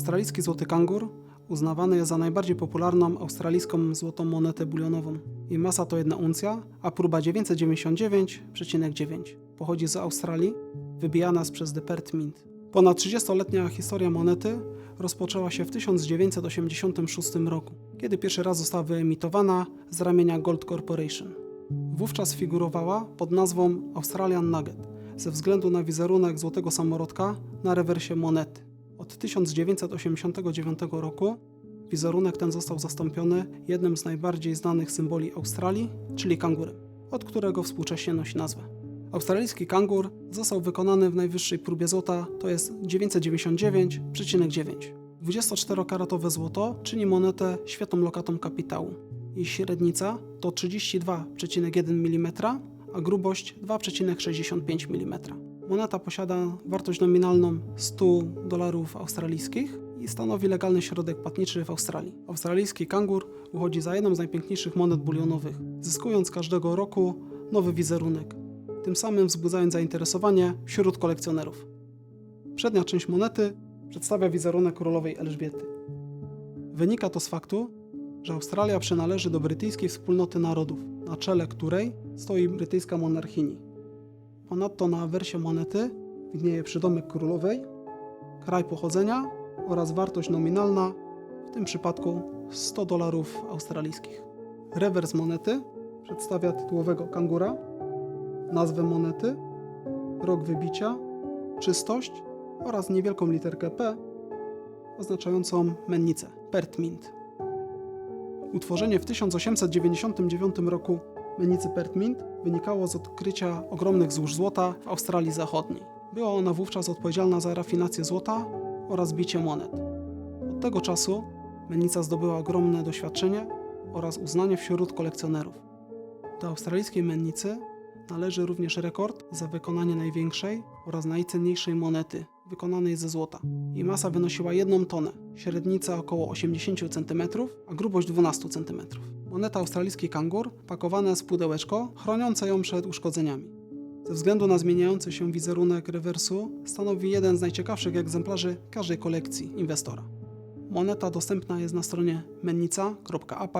Australijski złoty kangur uznawany jest za najbardziej popularną australijską złotą monetę bulionową. Jej masa to jedna uncja, a próba 999,9 pochodzi z Australii, wybijana jest przez The Perth Mint. Ponad 30-letnia historia monety rozpoczęła się w 1986 roku, kiedy pierwszy raz została wyemitowana z ramienia Gold Corporation. Wówczas figurowała pod nazwą Australian Nugget ze względu na wizerunek złotego samorodka na rewersie monety. Od 1989 roku wizerunek ten został zastąpiony jednym z najbardziej znanych symboli Australii, czyli kangurem, od którego współcześnie nosi nazwę. Australijski kangur został wykonany w najwyższej próbie złota, to jest 999,9. 24-karatowe złoto czyni monetę świetną lokatą kapitału. Jej średnica to 32,1 mm, a grubość 2,65 mm. Moneta posiada wartość nominalną 100 dolarów australijskich i stanowi legalny środek płatniczy w Australii. Australijski kangur uchodzi za jedną z najpiękniejszych monet bulionowych, zyskując każdego roku nowy wizerunek, tym samym wzbudzając zainteresowanie wśród kolekcjonerów. Przednia część monety przedstawia wizerunek królowej Elżbiety. Wynika to z faktu, że Australia przynależy do brytyjskiej wspólnoty narodów, na czele której stoi brytyjska monarchini. Ponadto na awersie monety widnieje przydomek królowej, kraj pochodzenia oraz wartość nominalna, w tym przypadku 100 dolarów australijskich. Rewers monety przedstawia tytułowego kangura, nazwę monety, rok wybicia, czystość oraz niewielką literkę P oznaczającą mennicę, Perth Mint. Utworzenie w 1899 roku mennicy Perth Mint wynikało z odkrycia ogromnych złóż złota w Australii Zachodniej. Była ona wówczas odpowiedzialna za rafinację złota oraz bicie monet. Od tego czasu mennica zdobyła ogromne doświadczenie oraz uznanie wśród kolekcjonerów. Do australijskiej mennicy należy również rekord za wykonanie największej oraz najcenniejszej monety wykonanej ze złota. Jej masa wynosiła 1 tonę, średnica około 80 cm, a grubość 12 cm. Moneta australijski kangur pakowana jest w pudełeczko chroniące ją przed uszkodzeniami. Ze względu na zmieniający się wizerunek rewersu stanowi jeden z najciekawszych egzemplarzy każdej kolekcji inwestora. Moneta dostępna jest na stronie mennica.apart.pl